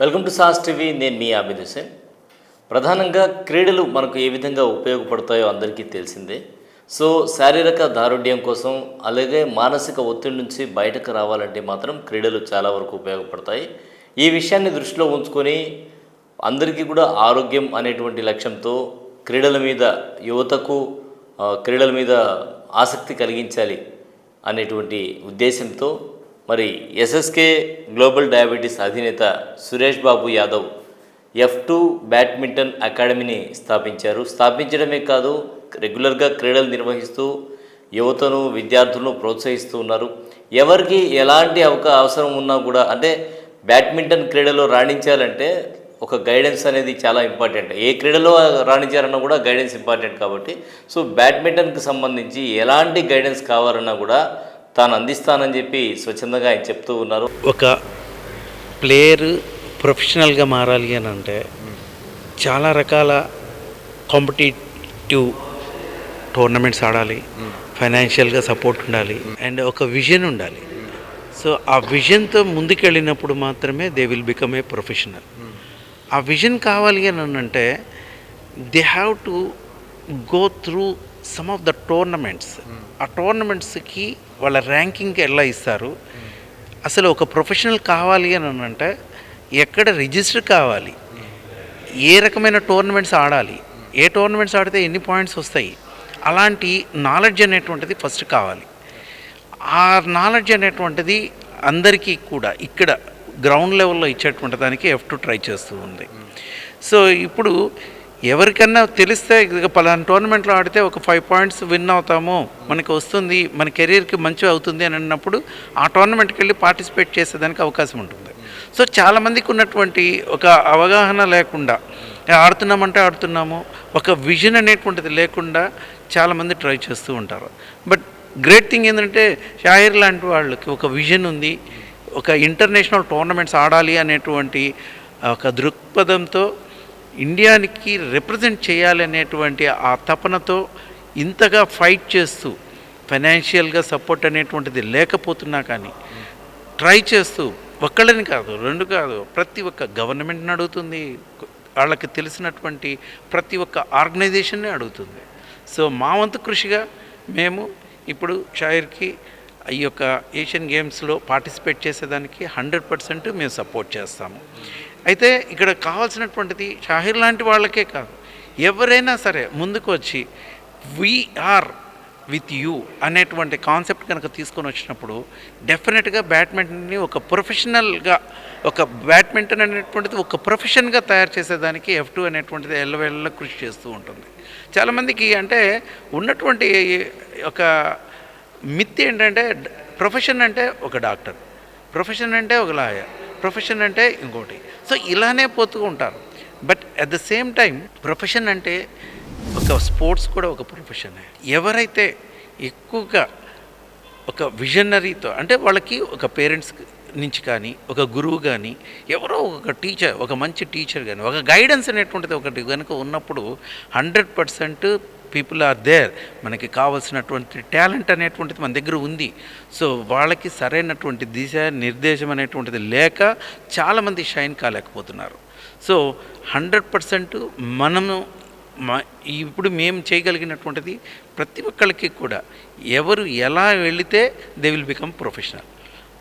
Welcome to sauce TV. నేను మీ ఆబిద్ హుసేన్ ప్రధానంగా క్రీడలు మనకు ఏ విధంగా ఉపయోగపడతాయో అందరికీ తెలిసిందే. సో శారీరక దారుఢ్యం కోసం అలాగే మానసిక ఒత్తిడి నుంచి బయటకు రావాలంటే మాత్రం క్రీడలు చాలా వరకు ఉపయోగపడతాయి. ఈ విషయాన్ని దృష్టిలో ఉంచుకొని అందరికీ కూడా ఆరోగ్యం అనేటువంటి లక్ష్యంతో క్రీడల మీద యువతకు క్రీడల మీద ఆసక్తి కలిగించాలి అనేటువంటి ఉద్దేశంతో మరి ఎస్ఎస్కే గ్లోబల్ డయాబెటీస్ అధినేత Suresh Babu Yadav F two badminton అకాడమీని స్థాపించారు. స్థాపించడమే కాదు రెగ్యులర్గా క్రీడలు నిర్వహిస్తూ యువతను విద్యార్థులను ప్రోత్సహిస్తూ ఉన్నారు. ఎవరికి ఎలాంటి అవక అవసరం ఉన్నా కూడా అంటే బ్యాడ్మింటన్ క్రీడలో రాణించాలంటే ఒక గైడెన్స్ అనేది చాలా ఇంపార్టెంట్. ఏ క్రీడలో రాణించాలన్నా కూడా గైడెన్స్ ఇంపార్టెంట్ కాబట్టి. సో బ్యాడ్మింటన్కి సంబంధించి ఎలాంటి గైడెన్స్ కావాలన్నా కూడా తాను అందిస్తానని చెప్పి స్వచ్ఛందంగా ఆయన చెప్తూ ఉన్నారు. ఒక ప్లేయర్ ప్రొఫెషనల్గా మారాలి అని అంటే చాలా రకాల కాంపిటేటివ్ టోర్నమెంట్స్ ఆడాలి ఫైనాన్షియల్గా సపోర్ట్ ఉండాలి అండ్ ఒక విజన్ ఉండాలి. సో ఆ విజన్తో ముందుకెళ్ళినప్పుడు మాత్రమే they will become a professional. ఆ విజన్ కావాలి అని అంటే they have to go through some of the tournaments ఆ టోర్నమెంట్స్కి వాళ్ళ ర్యాంకింగ్ ఎలా ఇస్తారు? అసలు ఒక ప్రొఫెషనల్ కావాలి అని అంటే ఎక్కడ రిజిస్టర్ కావాలి? ఏ రకమైన టోర్నమెంట్స్ ఆడాలి? ఏ టోర్నమెంట్స్ ఆడితే ఎన్ని పాయింట్స్ వస్తాయి? అలాంటి నాలెడ్జ్ అనేటువంటిది ఫస్ట్ కావాలి. ఆ నాలెడ్జ్ అనేటువంటిది అందరికీ కూడా ఇక్కడ గ్రౌండ్ లెవెల్లో ఇచ్చేటువంటి దానికి ఎఫ్ టు ట్రై చేస్తూ ఉంది. సో ఇప్పుడు ఎవరికన్నా తెలిస్తే ఇక పలానా టోర్నమెంట్లో ఆడితే ఒక ఫైవ్ పాయింట్స్ విన్ అవుతాము. మనకి వస్తుంది మన కెరీర్కి మంచి అవుతుంది అని అన్నప్పుడు ఆ టోర్నమెంట్కి వెళ్ళి పార్టిసిపేట్ చేసేదానికి అవకాశం ఉంటుంది. సో చాలామందికి ఉన్నటువంటి ఒక అవగాహన లేకుండా ఆడుతున్నామంటే ఆడుతున్నాము. ఒక విజన్ అనేటువంటిది లేకుండా చాలామంది ట్రై చేస్తూ ఉంటారు. బట్ గ్రేట్ థింగ్ ఏంటంటే షాయిర్ లాంటి వాళ్ళకి ఒక విజన్ ఉంది. ఒక ఇంటర్నేషనల్ టోర్నమెంట్స్ ఆడాలి అనేటువంటి ఒక దృక్పథంతో ఇండియానికి రిప్రజెంట్ చేయాలనేటువంటి ఆ తపనతో ఇంతగా ఫైట్ చేస్తూ ఫైనాన్షియల్గా సపోర్ట్ అనేటువంటిది లేకపోతున్నా కానీ ట్రై చేస్తూ ఒక్కళ్ళని కాదు రెండు కాదు ప్రతి ఒక్క గవర్నమెంట్ని అడుగుతుంది. వాళ్ళకి తెలిసినటువంటి ప్రతి ఒక్క ఆర్గనైజేషన్ని అడుగుతుంది. సో మా వంతు కృషిగా మేము ఇప్పుడు షాయిర్కి ఈ యొక్క ఏషియన్ గేమ్స్లో పార్టిసిపేట్ చేసేదానికి హండ్రెడ్ పర్సెంట్ మేము సపోర్ట్ చేస్తాము. అయితే ఇక్కడ కావాల్సినటువంటిది షాహిర్ లాంటి వాళ్ళకే కాదు. ఎవరైనా సరే ముందుకు వచ్చి వీఆర్ విత్ యూ అనేటువంటి కాన్సెప్ట్ కనుక తీసుకొని వచ్చినప్పుడు డెఫినెట్గా బ్యాడ్మింటన్ని ఒక ప్రొఫెషనల్గా ఒక బ్యాడ్మింటన్ అనేటువంటిది ఒక ప్రొఫెషన్గా తయారు చేసేదానికి ఎఫ్ టూ అనేటువంటిది ఎల్లవేళ్ళ కృషి చేస్తూ ఉంటుంది. చాలామందికి అంటే ఉన్నటువంటి ఒక మిత్ ఏంటంటే ప్రొఫెషన్ అంటే ఒక డాక్టర్ ప్రొఫెషన్ అంటే ఒక లాయర్ ప్రొఫెషన్ అంటే ఇంకోటి. సో ఇలానే పోతూ ఉంటారు. But at the same time profession అంటే ఒక స్పోర్ట్స్ కూడా ఒక ప్రొఫెషనే ఎవరైతే ఎక్కువగా ఒక విజనరీతో అంటే వాళ్ళకి ఒక పేరెంట్స్ నుంచి కానీ ఒక గురువు కానీ ఎవరో ఒక టీచర్ ఒక మంచి టీచర్ కానీ ఒక గైడెన్స్ అనేటువంటిది ఒకటి కనుక ఉన్నప్పుడు hundred percent people are there మనకి కావాల్సినటువంటి టాలెంట్ అనేటువంటిది మన దగ్గర ఉంది. సో వాళ్ళకి సరైనటువంటి దిశ నిర్దేశం అనేటువంటిది లేక చాలామంది షైన్ కాలేకపోతున్నారు. సో హండ్రెడ్ పర్సెంట్ మనము మా ఇప్పుడు మేము చేయగలిగినటువంటిది ప్రతి ఒక్కరికి కూడా. ఎవరు ఎలా వెళితే they will become professional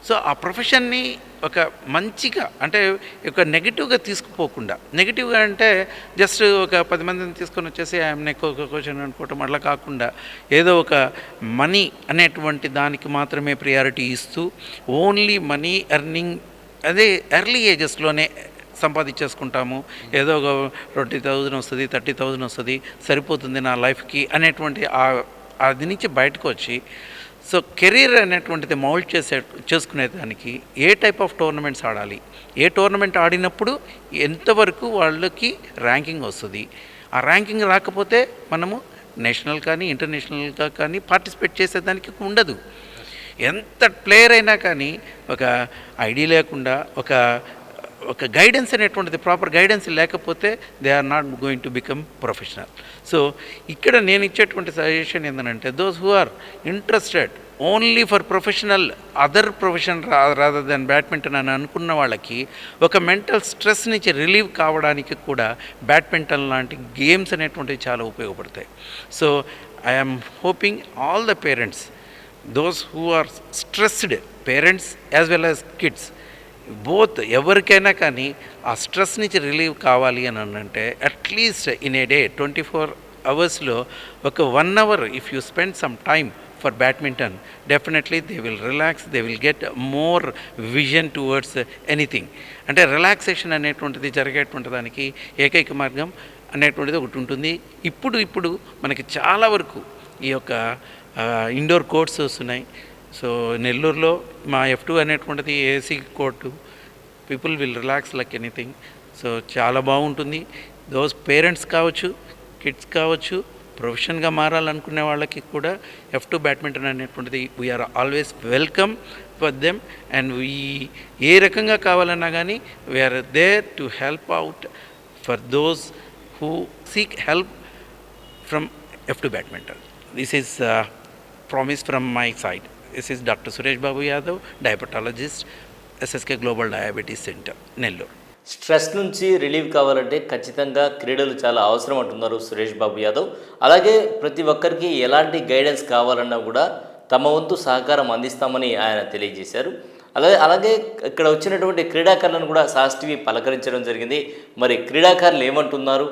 so ఆ ప్రొఫెషన్ని ఒక మంచిగా అంటే ఒక నెగిటివ్గా తీసుకుపోకుండా నెగిటివ్గా అంటే జస్ట్ ఒక పది మందిని తీసుకొని వచ్చేసి ఆయన ఎక్కువ క్వశ్చన్ అనుకోవటం అట్లా కాకుండా ఏదో ఒక మనీ అనేటువంటి దానికి మాత్రమే ప్రియారిటీ ఇస్తూ ఓన్లీ మనీ ఎర్నింగ్ అదే ఎర్లీ ఏజెస్లోనే సంపాదించేసుకుంటాము. ఏదో ఒక ట్వంటీ థౌజండ్ వస్తుంది థర్టీ థౌజండ్ వస్తుంది సరిపోతుంది నా లైఫ్కి అనేటువంటి అది నుంచి బయటకు వచ్చి సో కెరీర్ అనేటువంటిది మౌల్డ్ చేసే చేసుకునేదానికి ఏ టైప్ ఆఫ్ టోర్నమెంట్స్ ఆడాలి? ఏ టోర్నమెంట్ ఆడినప్పుడు ఎంతవరకు వాళ్ళకి ర్యాంకింగ్ వస్తుంది? ఆ ర్యాంకింగ్ రాకపోతే మనము నేషనల్ కానీ ఇంటర్నేషనల్గా కానీ పార్టిసిపేట్ చేసేదానికి ఉండదు. ఎంత ప్లేయర్ అయినా కానీ ఒక ఐడి లేకుండా ఒక ఒక గైడెన్స్ అనేటువంటిది ప్రాపర్ గైడెన్స్ లేకపోతే they are not going to become professional so ఇక్కడ నేను ఇచ్చేటువంటి సజెషన్ ఏంటంటే those who are interested only for professional other profession rather than badminton అని అనుకున్న వాళ్ళకి ఒక మెంటల్ స్ట్రెస్ నుంచి రిలీవ్ కావడానికి కూడా బ్యాడ్మింటన్ లాంటి గేమ్స్ అనేటువంటివి చాలా ఉపయోగపడతాయి. So I'm hoping all the parents those who are stressed parents as well as kids both ఎవరికైనా కానీ ఆ స్ట్రెస్ నుంచి రిలీవ్ కావాలి అని అంటే at least in a day twenty four అవర్స్లో ఒక one hour if you spend some time for badminton definitely they will relax they will get more vision towards anything అంటే రిలాక్సేషన్ అనేటువంటిది జరిగేటువంటి దానికి ఏకైక మార్గం అనేటువంటిది ఒకటి ఉంటుంది. ఇప్పుడు ఇప్పుడు మనకి చాలా వరకు ఈ యొక్క ఇండోర్ కోర్ట్స్ వస్తున్నాయి సో నెల్లూరులో మా ఎఫ్ టూ అనేటువంటిది AC court people will relax like anything. So చాలా బాగుంటుంది. దోస్ పేరెంట్స్ కావచ్చు కిడ్స్ కావచ్చు ప్రొఫెషన్గా మారాలనుకునే వాళ్ళకి కూడా ఎఫ్ టూ బ్యాడ్మింటన్ అనేటువంటిది we're always welcome for them and we ఏ రకంగా కావాలన్నా కానీ we're there to help out for those who seek help from F two badminton. This is promise from my side This is doctor Suresh Babu Yadav diabetologist SSK global diabetes centre Nellore stress నుంచి relieve కావాలంటే ఖచ్చితంగా క్రీడలు చాలా అవసరం అంటున్నారు సురేష్ బాబు యాదవ్. అలాగే ప్రతి ఒక్కరికి ఎలాంటి గైడెన్స్ కావాలన్నా కూడా తమ వంతు సహకారం అందిస్తామని ఆయన తెలియజేశారు. అలాగే అలాగే ఇక్కడ వచ్చినటువంటి క్రీడాకారులను కూడా సాస్ టీవీ పలకరించడం జరిగింది. మరి క్రీడాకారులు ఏమంటున్నారు?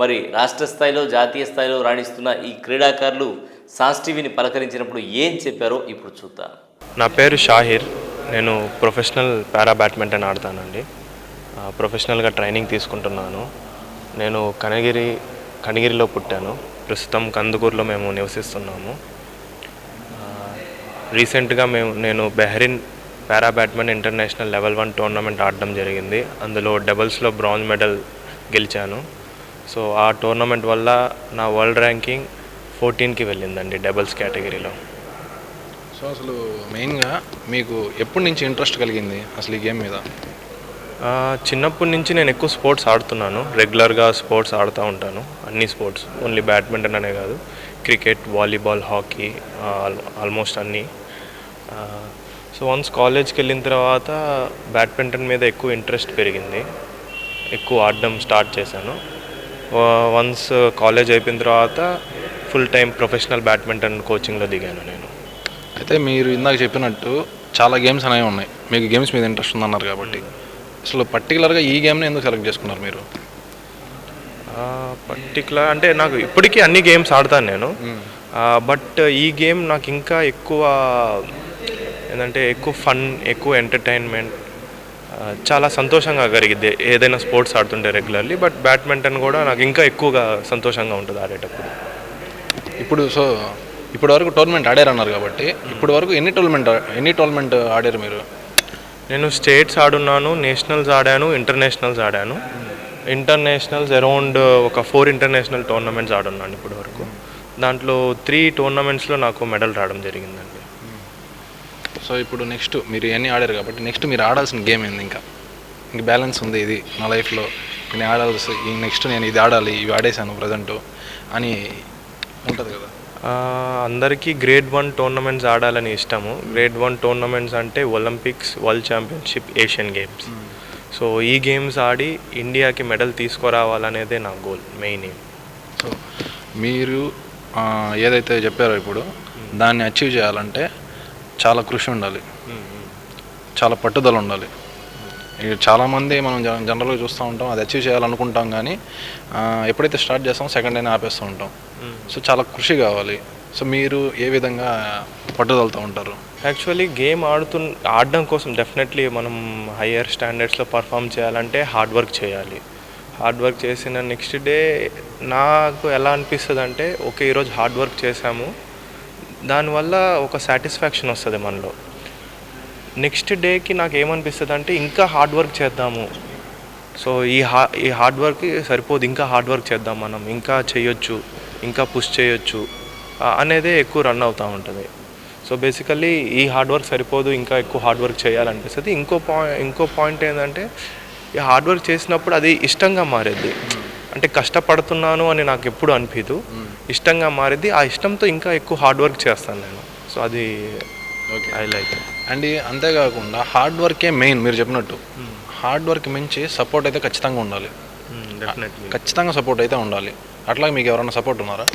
మరి రాష్ట్ర స్థాయిలో జాతీయ స్థాయిలో రాణిస్తున్న ఈ క్రీడాకారులు సాస్ టీవీని పలకరించినప్పుడు ఏం చెప్పారో ఇప్పుడు చూద్దాం. నా పేరు షాహిర్. నేను ప్రొఫెషనల్ పారా బ్యాడ్మింటన్ ఆడతానండి. ప్రొఫెషనల్గా ట్రైనింగ్ తీసుకుంటున్నాను. నేను కనగిరి కనగిరిలో పుట్టాను. ప్రస్తుతం కందుకూరులో మేము నివసిస్తున్నాము. రీసెంట్గా మేము నేను Bahrain para badminton international level one tournament ఆడడం జరిగింది. అందులో డబుల్స్లో బ్రాంజ్ మెడల్ గెలిచాను. సో ఆ టోర్నమెంట్ వల్ల నా వరల్డ్ ర్యాంకింగ్ ఫోర్టీన్కి వెళ్ళిందండి డబుల్స్ కేటగిరీలో. సో అసలు మెయిన్గా మీకు ఎప్పటి నుంచి ఇంట్రెస్ట్ కలిగింది అసలు ఈ గేమ్ మీద? చిన్నప్పటి నుంచి నేను ఎక్కువ స్పోర్ట్స్ ఆడుతున్నాను. రెగ్యులర్గా స్పోర్ట్స్ ఆడుతూ ఉంటాను. అన్ని స్పోర్ట్స్ ఓన్లీ బ్యాడ్మింటన్ అనే కాదు. క్రికెట్ వాలీబాల్ హాకీ ఆల్మోస్ట్ అన్నీ. సో వన్స్ కాలేజ్కి వెళ్ళిన తర్వాత బ్యాడ్మింటన్ మీద ఎక్కువ ఇంట్రెస్ట్ పెరిగింది. ఎక్కువ ఆడడం స్టార్ట్ చేశాను. వన్స్ కాలేజ్ అయిపోయిన తర్వాత ఫుల్ టైం ప్రొఫెషనల్ బ్యాడ్మింటన్ కోచింగ్లో దిగాను నేను. అయితే మీరు ఇందాక చెప్పినట్టు చాలా గేమ్స్ అనేవి ఉన్నాయి. మీకు గేమ్స్ మీద ఇంట్రెస్ట్ ఉందన్నారు కాబట్టి. అసలు పర్టికులర్గా ఈ గేమ్ని ఎందుకు సెలెక్ట్ చేసుకున్నారు మీరు? పర్టికులర్ అంటే నాకు ఇప్పటికీ అన్ని గేమ్స్ ఆడతాను నేను. బట్ ఈ గేమ్ నాకు ఇంకా ఎక్కువ ఏంటంటే ఎక్కువ ఫన్ ఎక్కువ ఎంటర్టైన్మెంట్ చాలా సంతోషంగా కలిగిద్ది. ఏదైనా స్పోర్ట్స్ ఆడుతుంటే రెగ్యులర్లీ బట్ బ్యాడ్మింటన్ కూడా నాకు ఇంకా ఎక్కువగా సంతోషంగా ఉంటుంది ఆడేటప్పుడు. ఇప్పుడు సో ఇప్పటి వరకు టోర్నమెంట్ ఆడారన్నారు కాబట్టి ఇప్పటి వరకు ఎన్ని టోర్నమెంట్ ఎన్ని టోర్నమెంట్ ఆడారు మీరు? నేను స్టేట్స్ ఆడున్నాను నేషనల్స్ ఆడాను ఇంటర్నేషనల్స్ ఆడాను. ఇంటర్నేషనల్స్ అరౌండ్ ఒక ఫోర్ ఇంటర్నేషనల్ టోర్నమెంట్స్ ఆడున్నాను ఇప్పటి వరకు. దాంట్లో త్రీ టోర్నమెంట్స్లో నాకు మెడల్ రావడం జరిగిందండి. సో ఇప్పుడు నెక్స్ట్ మీరు ఎన్ని ఆడారు కాబట్టి నెక్స్ట్ మీరు ఆడాల్సిన గేమ్ ఏంది ఇంకా? ఇంక బ్యాలెన్స్ ఉంది ఇది నా లైఫ్లో. నేను ఆడాల్సి నెక్స్ట్ నేను ఇది ఆడాలి ఇవి ఆడేశాను ప్రజెంట్ అని ఉంటుంది కదా? అందరికీ గ్రేడ్ వన్ టోర్నమెంట్స్ ఆడాలని ఇష్టము. గ్రేడ్ వన్ టోర్నమెంట్స్ అంటే Olympics world championship Asian games. So ఈ గేమ్స్ ఆడి ఇండియాకి మెడల్ తీసుకురావాలనేదే నా గోల్ మెయిన్ ఎయిమ్. సో మీరు ఏదైతే చెప్పారో ఇప్పుడు దాన్ని అచీవ్ చేయాలంటే చాలా కృషి ఉండాలి. చాలా పట్టుదల ఉండాలి. చాలామంది మనం జన- జనరల్గా చూస్తూ ఉంటాం అది అచీవ్ చేయాలనుకుంటాం కానీ ఎప్పుడైతే స్టార్ట్ చేస్తామో సెకండ్ అయినా ఆపేస్తూ ఉంటాం. సో చాలా కృషి కావాలి. సో మీరు ఏ విధంగా పట్టుదలతో ఉంటారు? యాక్చువల్లీ గేమ్ ఆడుతు ఆడడం కోసం డెఫినెట్లీ మనం హయ్యర్ స్టాండర్డ్స్లో పర్ఫామ్ చేయాలంటే హార్డ్ వర్క్ చేయాలి. హార్డ్ వర్క్ చేసిన నెక్స్ట్ డే నాకు ఎలా అనిపిస్తుంది అంటే ఓకే ఈరోజు హార్డ్ వర్క్ చేశాము. దానివల్ల ఒక సాటిస్ఫాక్షన్ వస్తుంది మనలో. నెక్స్ట్ డేకి నాకు ఏమనిపిస్తుంది అంటే ఇంకా హార్డ్ వర్క్ చేద్దాము. సో ఈ హా ఈ హార్డ్ వర్క్ సరిపోదు ఇంకా హార్డ్ వర్క్ చేద్దాం మనం ఇంకా చేయొచ్చు ఇంకా పుష్ చేయొచ్చు అనేదే ఎక్కువ రన్ అవుతూ ఉంటుంది. సో బేసికల్లీ ఈ హార్డ్ వర్క్ సరిపోదు ఇంకా ఎక్కువ హార్డ్ వర్క్ చేయాలనిపిస్తుంది. ఇంకో పాయింట్ ఇంకో పాయింట్ ఏంటంటే ఈ హార్డ్ వర్క్ చేసినప్పుడు అది ఇష్టంగా మారేది అంటే కష్టపడుతున్నాను అని నాకు ఎప్పుడు అనిపించదు ఇష్టంగా మారేది ఆ ఇష్టంతో ఇంకా ఎక్కువ హార్డ్ వర్క్ చేస్తాను నేను. సో అది ఓకే ఐ లైక్ అండ్ అంతేకాకుండా హార్డ్ వర్కే మెయిన్ మీరు చెప్పినట్టు. హార్డ్ వర్క్ మించి సపోర్ట్ అయితే ఖచ్చితంగా ఉండాలి. డెఫినెట్లీ ఖచ్చితంగా సపోర్ట్ అయితే ఉండాలి. అట్లా మీకు ఎవరైనా సపోర్ట్ ఉన్నారా?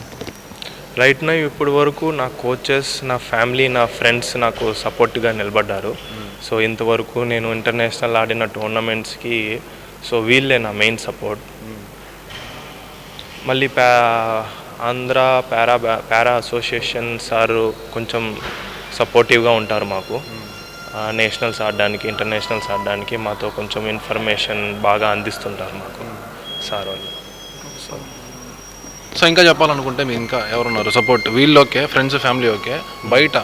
రైట్ నా ఇప్పుడు వరకు నా కోచెస్ నా ఫ్యామిలీ నా ఫ్రెండ్స్ నాకు సపోర్ట్గా నిలబడ్డారు. సో ఇంతవరకు నేను ఇంటర్నేషనల్ ఆడిన టోర్నమెంట్స్కి సో వీళ్ళే నా మెయిన్ సపోర్ట్ మళ్ళీ పా Andhra para para association sir కొంచెం సపోర్టివ్గా ఉంటారు మాకు. నేషనల్స్ ఆడడానికి ఇంటర్నేషనల్స్ ఆడడానికి మాతో కొంచెం ఇన్ఫర్మేషన్ బాగా అందిస్తుంటారు మాకు. సార్ వాళ్ళు. సో సో ఇంకా చెప్పాలనుకుంటే మీరు ఇంకా ఎవరున్నారు? సపోర్ట్ వీళ్ళు ఓకే ఫ్రెండ్స్ ఫ్యామిలీ ఓకే. బయట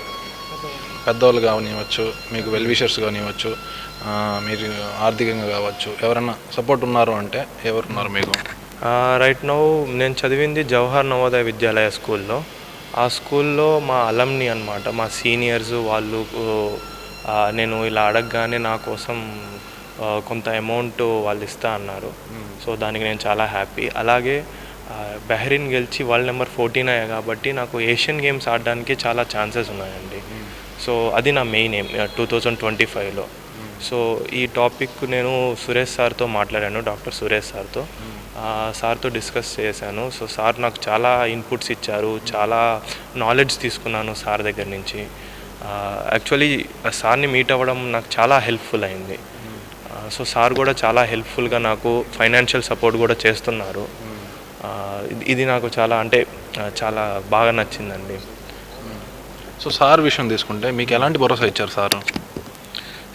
పెద్దవాళ్ళు కానివ్వచ్చు మీకు వెల్ విషర్స్ కానివ్వచ్చు మీరు ఆర్థికంగా కావచ్చు ఎవరైనా సపోర్ట్ ఉన్నారు అంటే ఎవరున్నారు మీకు? రైట్ నౌ నేను చదివింది జవహర్ నవోదయ విద్యాలయ స్కూల్లో. ఆ స్కూల్లో మా అలంని అనమాట మా సీనియర్స్ వాళ్ళు నేను ఇలా అడగగానే నా కోసం కొంత అమౌంట్ వాళ్ళు ఇస్తా అన్నారు. సో దానికి నేను చాలా హ్యాపీ అలాగే బెహ్రీన్ గెలిచి వరల్డ్ నెంబర్ ఫోర్టీన్ అయ్యా కాబట్టి నాకు ఏషియన్ గేమ్స్ ఆడడానికి చాలా ఛాన్సెస్ ఉన్నాయండి. సో అది నా main aim two thousand twenty ఫైవ్లో సో ఈ టాపిక్ నేను సురేష్ సార్తో మాట్లాడాను డాక్టర్ సురేష్ సార్తో సార్తో డిస్కస్ చేశాను. సో సార్ నాకు చాలా ఇన్పుట్స్ ఇచ్చారు. చాలా నాలెడ్జ్ తీసుకున్నాను సార్ దగ్గర నుంచి. యాక్చువల్లీ సార్ని మీట్ అవ్వడం నాకు చాలా హెల్ప్ఫుల్ అయింది. సో సార్ కూడా చాలా హెల్ప్ఫుల్గా నాకు ఫైనాన్షియల్ సపోర్ట్ కూడా చేస్తున్నారు. ఇది- నాకు చాలా అంటే చాలా బాగా నచ్చిందండి. సో సార్ విషయం తీసుకుంటే మీకు ఎలాంటి భరోసా ఇచ్చారు సార్?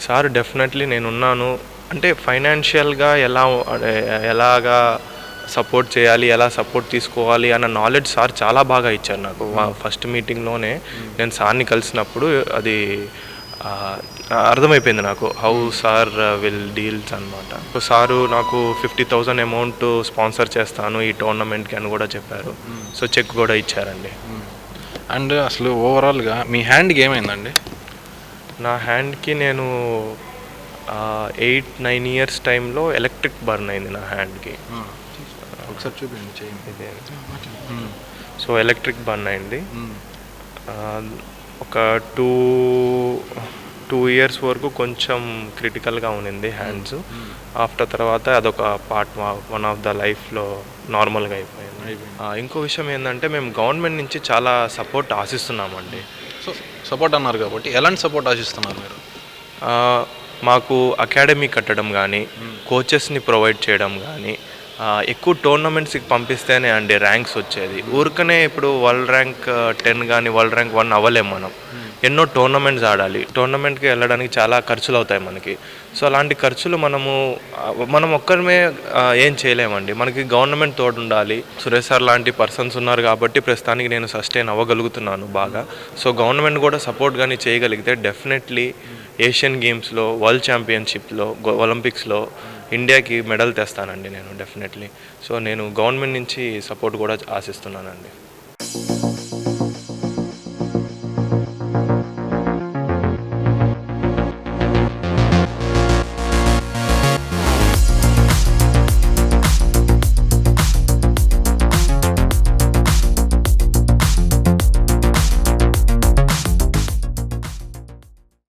సార్ డెఫినెట్లీ నేనున్నాను. అంటే ఫైనాన్షియల్గా ఎలా ఎలాగా సపోర్ట్ చేయాలి ఎలా సపోర్ట్ తీసుకోవాలి అన్న నాలెడ్జ్ సార్ చాలా బాగా ఇచ్చారు నాకు. ఫస్ట్ మీటింగ్లోనే నేను సార్ని కలిసినప్పుడు అది అర్థమైపోయింది నాకు. హౌ సార్ విల్ డీల్స్ అనమాట సో సారు నాకు ఫిఫ్టీ థౌజండ్ అమౌంట్ స్పాన్సర్ చేస్తాను ఈ టోర్నమెంట్కి అని కూడా చెప్పారు. సో చెక్ కూడా ఇచ్చారండి. అండ్ అసలు ఓవరాల్గా మీ హ్యాండ్కి ఏమైందండి? నా హ్యాండ్కి నేను ఎయిట్ నైన్ ఇయర్స్ టైంలో ఎలక్ట్రిక్ బర్న్ అయింది నా హ్యాండ్కి ఒకసారి చూపించండి చేయండి. సో ఎలక్ట్రిక్ బర్న్ అయింది. ఒక టూ టూ ఇయర్స్ వరకు కొంచెం క్రిటికల్గా ఉన్నింది హ్యాండ్స్. ఆఫ్టర్ తర్వాత అదొక పార్ట్ వన్ ఆఫ్ ద లైఫ్లో నార్మల్గా అయిపోయింది. ఇంకో విషయం ఏంటంటే మేము గవర్నమెంట్ నుంచి చాలా సపోర్ట్ ఆశిస్తున్నామండి. సో సపోర్ట్ అన్నారు కాబట్టి ఎలాంటి సపోర్ట్ ఆశిస్తున్నారు మీరు? మాకు అకాడమీ కట్టడం కానీ కోచెస్ని ప్రొవైడ్ చేయడం కానీ ఎక్కువ టోర్నమెంట్స్కి పంపిస్తేనే అండి ర్యాంక్స్ వచ్చేది. ఊరికనే ఇప్పుడు వరల్డ్ ర్యాంక్ టెన్ కానీ వరల్డ్ ర్యాంక్ వన్ అవ్వలేం మనం. ఎన్నో టోర్నమెంట్స్ ఆడాలి. టోర్నమెంట్కి వెళ్ళడానికి చాలా ఖర్చులు అవుతాయి మనకి. సో అలాంటి ఖర్చులు మనము మనం ఒక్కరిమే ఏం చేయలేమండి. మనకి గవర్నమెంట్ తోడు ఉండాలి సురేష్ సార్ లాంటి పర్సన్స్ ఉన్నారు కాబట్టి ప్రస్తుతానికి నేను సస్టైన్ అవ్వగలుగుతున్నాను బాగా. సో గవర్నమెంట్ కూడా సపోర్ట్ కానీ చేయగలిగితే డెఫినెట్లీ ఏషియన్ గేమ్స్లో వరల్డ్ ఛాంపియన్షిప్లో ఒలింపిక్స్లో ఇండియాకి మెడల్ తెస్తానండి నేను డెఫినెట్లీ. సో నేను గవర్నమెంట్ నుంచి సపోర్ట్ కూడా ఆశిస్తున్నానండి.